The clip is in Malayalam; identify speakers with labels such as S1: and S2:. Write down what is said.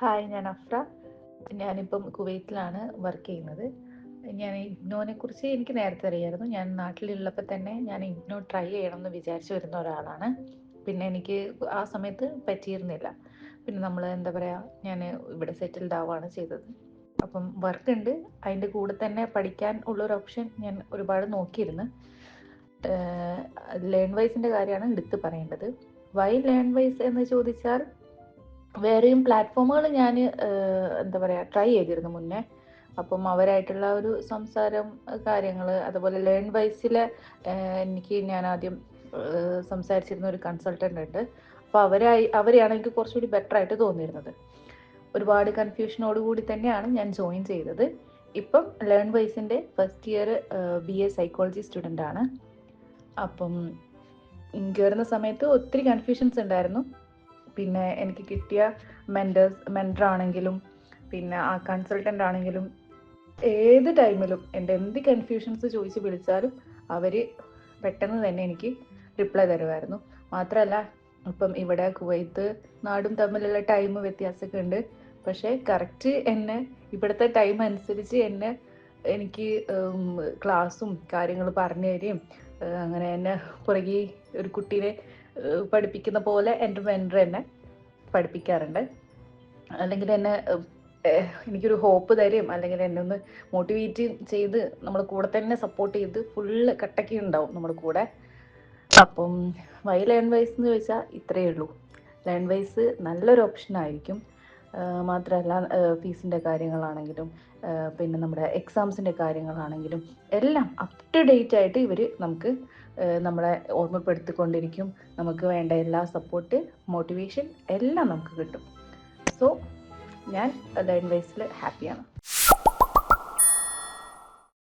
S1: ഹായ് ഞാൻ അഫ്ര. ഞാനിപ്പം കുവൈറ്റിലാണ് വർക്ക് ചെയ്യുന്നത്. ഞാൻ ഇഗ്നോനെ കുറിച്ച് എനിക്ക് നേരത്തെ അറിയായിരുന്നു. ഞാൻ നാട്ടിലുള്ളപ്പോൾ തന്നെ ഞാൻ ഇഗ്നോ ട്രൈ ചെയ്യണം എന്ന് വിചാരിച്ചു വരുന്ന ഒരാളാണ്. പിന്നെ എനിക്ക് ആ സമയത്ത് പറ്റിയിരുന്നില്ല. പിന്നെ നമ്മൾ എന്താ പറയുക ഞാൻ ഇവിടെ സെറ്റിൽഡ് ആവുകയാണ് ചെയ്തത്. അപ്പം വർക്ക് ഉണ്ട്. അതിന്റെ കൂടെ തന്നെ പഠിക്കാൻ ഉള്ളൊരു ഓപ്ഷൻ ഞാൻ ഒരുപാട് നോക്കിയിരുന്നു. ലേൺ വൈസിന്റെ കാര്യമാണ് എടുത്ത് പറയേണ്ടത്. വൈ ലേൺ വൈസ് എന്ന് ചോദിച്ചാൽ വേറെയും പ്ലാറ്റ്ഫോമുകൾ ഞാൻ എന്താ പറയുക ട്രൈ ചെയ്തിരുന്നു മുന്നേ. അപ്പം അവരായിട്ടുള്ള ഒരു സംസാരം കാര്യങ്ങൾ അതുപോലെ ലേൺ വൈസിലെ എനിക്ക് ഞാൻ ആദ്യം സംസാരിച്ചിരുന്ന ഒരു കൺസൾട്ടന്റ് ഉണ്ട്. അപ്പോൾ അവരായി അവരെയാണ് എനിക്ക് കുറച്ചുകൂടി ബെറ്റർ ആയിട്ട് തോന്നിയിരുന്നത്. ഒരുപാട് കൺഫ്യൂഷനോട് കൂടി തന്നെയാണ് ഞാൻ ജോയിൻ ചെയ്തത്. ഇപ്പം learn വൈസിന്റെ first year B A psychology student ആണ്. അപ്പം കയറുന്ന സമയത്ത് ഒത്തിരി കൺഫ്യൂഷൻസ് ഉണ്ടായിരുന്നു. പിന്നെ എനിക്ക് കിട്ടിയ മെന്റേഴ്സ് മെന്റർ ആണെങ്കിലും പിന്നെ ആ കൺസൾട്ടന്റ് ആണെങ്കിലും ഏത് ടൈമിലും എന്റെ എന്ത് കൺഫ്യൂഷൻസ് ചോദിച്ച് വിളിച്ചാലും അവർ പെട്ടെന്ന് തന്നെ എനിക്ക് റിപ്ലൈ തരുമായിരുന്നു. മാത്രമല്ല ഇപ്പം ഇവിടെ കുവൈത്ത് നാടും തമ്മിലുള്ള ടൈം വ്യത്യാസമൊക്കെ ഉണ്ട് പക്ഷേ കറക്റ്റ് എന്നെ ഇവിടുത്തെ ടൈം അനുസരിച്ച് എന്നെ എനിക്ക് ക്ലാസ്സും കാര്യങ്ങൾ പറഞ്ഞു തരികയും അങ്ങനെ എന്നെ പുറകെ ഒരു കുട്ടീനെ പഠിപ്പിക്കുന്ന പോലെ എന്റെ മെന്റർ എന്നെ പഠിപ്പിക്കാറുണ്ട്. അല്ലെങ്കിൽ എന്നെ എനിക്കൊരു ഹോപ്പ് തരും. അല്ലെങ്കിൽ എന്നെ ഒന്ന് മോട്ടിവേറ്റ് ചെയ്ത് നമ്മൾ കൂടെ തന്നെ സപ്പോർട്ട് ചെയ്ത് ഫുള്ള് കട്ടക്കി ഉണ്ടാവും നമ്മുടെ കൂടെ. അപ്പം വൈ ലേൺ വൈസ് എന്ന് ചോദിച്ചാൽ ഇത്രയേ ഉള്ളൂ. ലേൺ വൈസ് നല്ലൊരു ഓപ്ഷൻ ആയിരിക്കും. മാത്രമല്ല ഫീസിന്റെ കാര്യങ്ങളാണെങ്കിലും പിന്നെ നമ്മുടെ എക്സാംസിന്റെ കാര്യങ്ങളാണെങ്കിലും എല്ലാം അപ് ടു ഡേറ്റ് ആയിട്ട് ഇവർ നമുക്ക് നമ്മളെ ഓർമ്മപ്പെടുത്തിക്കൊണ്ടിരിക്കും. നമുക്ക് വേണ്ട എല്ലാ സപ്പോർട്ട് മോട്ടിവേഷൻ എല്ലാം നമുക്ക് കിട്ടും. സോ ഞാൻ ലൈൻ വൈസിൽ ഹാപ്പിയാണ്